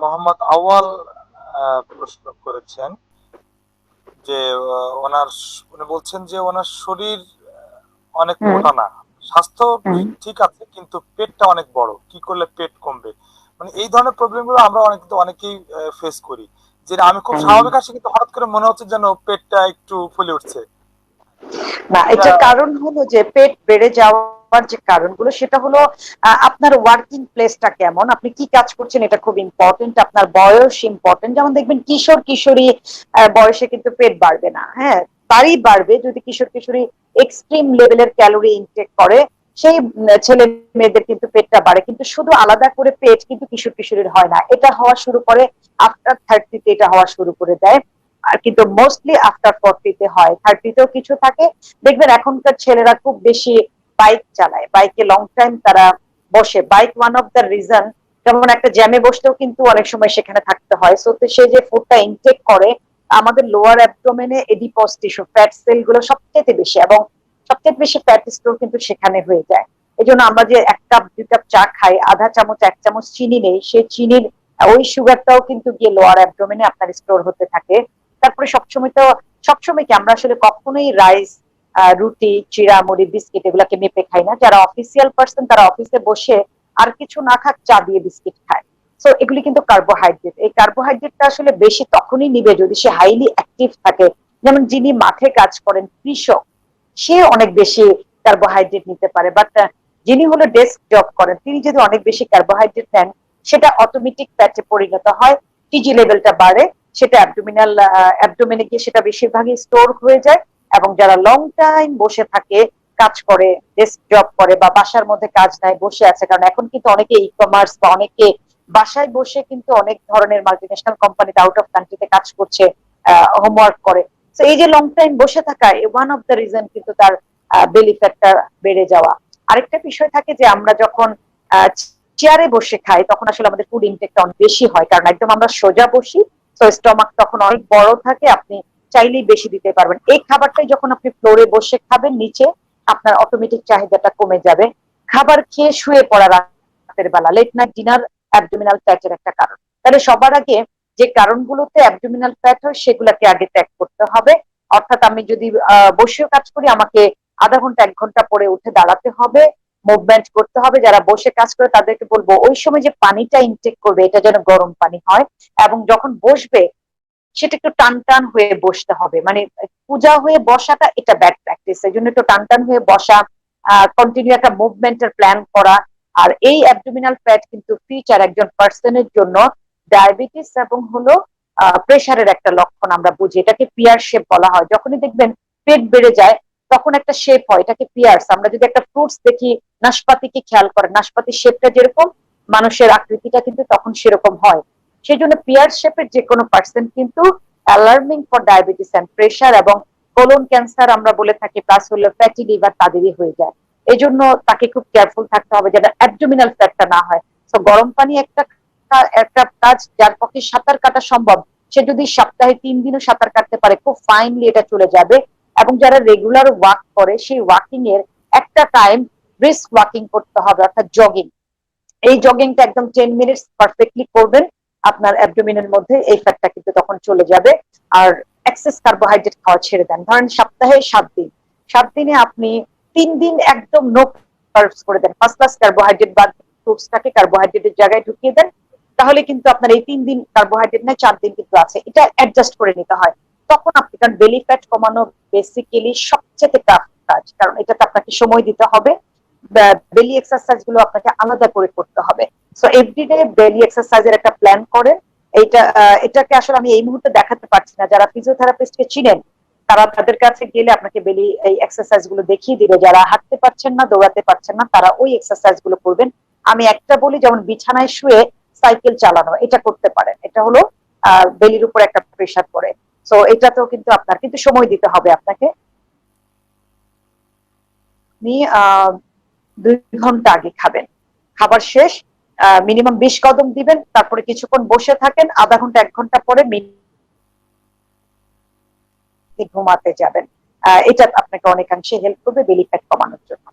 মোহাম্মদ আওয়াল প্রশ্ন করেছেন যে ওনার উনি বলছেন যে ওনার শরীর অনেক মোটা না স্বাস্থ্য ঠিক আছে কিন্তু পেটটা অনেক বড়। কি করলে পেট কমবে? মানে এই ধরনের প্রবলেমগুলো আমরা অনেক কিন্তু অনেকেই ফেস করি। যেটা আমি খুব স্বাভাবিক আছি কিন্তু হঠাৎ করে মনে হচ্ছে যেন পেটটা একটু ফুলে উঠছে। না এটার এটা- কারণ হলো যে পেট বেড়ে যাওয়ার যে কারণগুলো, সেটা হলো আপনার ওয়ার্কিং প্লেসটা কেমন? আপনি কি কাজ করছেন? এটা খুব ইম্পর্টেন্ট আপনার বয়স ইম্পর্টেন্ট যেমন দেখবেন, কিশোর কিশোরী বয়সে কিন্তু পেট বাড়বে না। হ্যাঁ তারই বাড়বে যদি কিশোর কিশোরী এক্সট্রিম লেভেলের ক্যালোরি ইনটেক করে, সেই ছেলে মেয়েদের কিন্তু পেটটা বাড়ে। কিন্তু শুধু আলাদা করে পেট কিন্তু কিশোর কিশোরীর হয় না। এটা হওয়া শুরু করে আফটার থার্টিতে এটা হওয়া শুরু করে দেয়। আর কিন্তু মোস্টলি আফটার ফর্টিতে হয়। থার্টিতেও কিছু থাকে। দেখবেন, এখনকার ছেলেরা খুব বেশি বাইক চালায়। বাইকে লং টাইম তারা বসে। Bike one of the reason যেমন একটা জ্যামে বসলেও কিন্তু অনেক সময় সেখানে থাকতে হয়। সো সে যে ফুডটা ইনটেক করে, আমাদের লোয়ার অ্যাবডোমেনে এডিপস টিস্যু ফ্যাট সেলগুলো সবচেয়ে বেশি এবং সবচেয়ে বেশি ফ্যাট স্টোর কিন্তু সেখানে হয়ে যায়। এই জন্য আমরা যে এক কাপ দুই কাপ চা খাই, আধা চামচ, এক চামচ চিনি নেই সেই চিনির ওই সুগারটাও কিন্তু গিয়ে লোয়ার অ্যাবডোমেনে আপনার স্টোর হতে থাকে। তারপরে সবসময় তো, সবসময় কি আমরা আসলে কখনোই রাইস রুটি চিড়া মুড়ি বিস্কিট এগুলাকে মেপে খাই না। যারা অফিসিয়াল পার্সন তারা অফিসে বসে আর কিছু না খাক, চা দিয়ে বিস্কিট খায়। সো এগুলি কিন্তু কার্বোহাইড্রেট এই কার্বোহাইড্রেটটা আসলে বেশি তখনই নিবে যদি সে হাইলি অ্যাক্টিভ থাকে। যেমন যিনি মাঠে কাজ করেন, কৃষক, সে অনেক বেশি কার্বোহাইড্রেট নিতে পারে। বাট যিনি হলো ডেস্ক জব করেন, তিনি যদি অনেক বেশি কার্বোহাইড্রেট নেন, সেটা অটোমেটিক ফ্যাটে পরিণত হয় টিজি লেভেলটা বাড়ে, সেটা অ্যাবডোমিনাল অ্যাবডোমেনে গিয়ে সেটা বেশিরভাগই স্টোর হয়ে যায়। এবং যারা লং টাইম বসে থাকে, কাজ করে ডেস্ক জব করে বা বাসার মধ্যে কাজ নাই, বসে আছে, কারণ এখন কিন্তু অনেকে ই কমার্স বা অনেকে বাসায় বসে কিন্তু অনেক ধরনের মাল্টিন্যাশনাল কোম্পানিতে আউট অফ কান্ট্রিতে কাজ করছে হোমওয়ার্ক করে। তো এই যে লং টাইম বসে থাকা ওয়ান অফ দ্য রিজন কিন্তু তার বেলি ফ্যাটটা বেড়ে যাওয়া। আরেকটা বিষয় থাকে যে আমরা যখন চেয়ারে বসে খাই, তখন আসলে আমাদের ফুড ইনটেকটা অনেক বেশি হয়, কারণ একদম আমরা সোজা বসি তো স্টমাক তখন অনেক বড় থাকে, আপনি চাইলেই বেশি দিতে পারবেন। এই খাবারটাই যখন আপনি ফ্লোরে বসে খাবেন, নিচে আপনার অটোমেটিক চাহিদাটা কমে যাবে। খাবার খেয়ে শুয়ে পড়া রাতের বেলা। লেট নাইট ডিনার অ্যাবডোমিনাল ফ্যাটের একটা কারণ। তাহলে সবার আগে যে কারণগুলোতে অ্যাবডোমিনাল ফ্যাট হয়, সেগুলোকে আগে ত্যাগ করতে হবে। অর্থাৎ আমি যদি বসেও কাজ করি, আমাকে আধা ঘণ্টা, এক ঘণ্টা পরে উঠে দাঁড়াতে হবে মুভমেন্ট করতে হবে। যারা বসে কাজ করে, তাদেরকে বলব, ওই সময় যে পানিটা ইনটেক করবে, এটা যেন গরম পানি হয়। এবং যখন বসবে সেটা একটু টান টান হয়ে বসতে হবে। মানে পূজা হয়ে বসাটা এটা ব্যাড প্র্যাকটিস এই জন্য একটু টান টান হয়ে বসা কন্টিনিউ একটা মুভমেন্টের প্ল্যান করা। আর এই অ্যাবডোমিনাল ফ্যাট কিন্তু ফিচার একজন পার্সনের জন্য ডায়াবেটিস এবং হলো প্রেশারের একটা লক্ষণ আমরা বুঝি। এটাকে পিয়ার শেপ বলা হয়। যখনই দেখবেন পেট বেড়ে যায়, তখন একটা শেপ হয়। এটাকে পিয়ার্স আমরা যদি একটা ফ্রুটস দেখি, নাশপাতিকে খেয়াল করেন, নাশপাতির শেপটা যেরকম, মানুষের আকৃতিটা কিন্তু তখন সেরকম হয়। সেই জন্য পিয়ার শেপের যে কোনো পার্সন কিন্তু alarming for diabetes and pressure এবং কোলন ক্যান্সার আমরা বলে থাকি প্লাস হলো ফ্যাটি লিভার তাদেরই হয়ে যায়। এই জন্য তাকে খুব কেয়ারফুল থাকতে হবে যেটা অ্যাবডোমিনাল ফ্যাটটা না হয়। তো গরম পানি একটা একটা কাজ যার পক্ষে সাঁতার কাটা সম্ভব, সে যদি সপ্তাহে তিন দিনও সাঁতার কাটতে পারে, খুব ফাইনলি এটা চলে যাবে। এবং যারা রেগুলার ওয়াক করে, সেই ওয়াকিং এর একটা টাইম ব্রিস্ক ওয়াকিং করতে হবে, অর্থাৎ জগিং এই জগিংটা একদম টেন মিনিটস পারফেক্টলি করবেন। আপনার অ্যাবডোমিনের মধ্যে এই ফ্যাটটা কিন্তু তখন চলে যাবে। আর এক্সেস কার্বোহাইড্রেট খাওয়া ছেড়ে দেন। ধরেন সপ্তাহে সাত দিন। সাত দিনে আপনি তিন দিন একদম নো কার্বস করে দেন। ফার্স্ট ক্লাস কার্বোহাইড্রেট বা ফ্রুটসটাকে কার্বোহাইড্রেটের জায়গায় ঢুকিয়ে দেন। তাহলে কিন্তু আপনার এই তিন দিন কার্বোহাইড্রেট না চার দিন কিন্তু আছে। এটা অ্যাডজাস্ট করে নিতে হয়। তখন আপনি, কারণ বেলি ফ্যাট কমানো বেসিক্যালি সবচেয়ে টাফ কাজ। কারণ এটাতে আপনাকে সময় দিতে হবে। বেলি এক্সারসাইজগুলো আপনাকে আলাদা করে করতে হবে। সো এভরিডে বেলি এক্সারসাইজের একটা প্ল্যান করেন। এইটা এটাকে আসলে আমি এই মুহূর্তে দেখাতে পারছি না। যারা ফিজিওথেরাপিস্ট কে চিনেন, তারা তাদের কাছে গেলে আপনাকে বেলি এই এক্সারসাইজগুলো দেখিয়ে দিবে। যারা হাঁটতে পারছেন না, দৌড়াতে পারছেন না, তারা ওই এক্সারসাইজগুলো করবেন। আমি একটা বলি, যেমন বিছানায় শুয়ে সাইকেল চালানো, এটা করতে পারেন। এটা হলো বেলির উপর একটা প্রেশার পড়ে। সো এটাতেও কিন্তু আপনার কিন্তু সময় দিতে হবে আপনাকে। আপনি দুই ঘণ্টা আগে খাবেন। খাবার শেষ মিনিমাম বিশ কদম দিবেন, তারপরে কিছুক্ষণ বসে থাকেন, আধা ঘণ্টা, এক ঘণ্টা পরে ঘুমাতে যাবেন। এটা আপনাকে অনেকাংশে হেল্প করবে বেলি ফ্যাট কমানোর জন্য।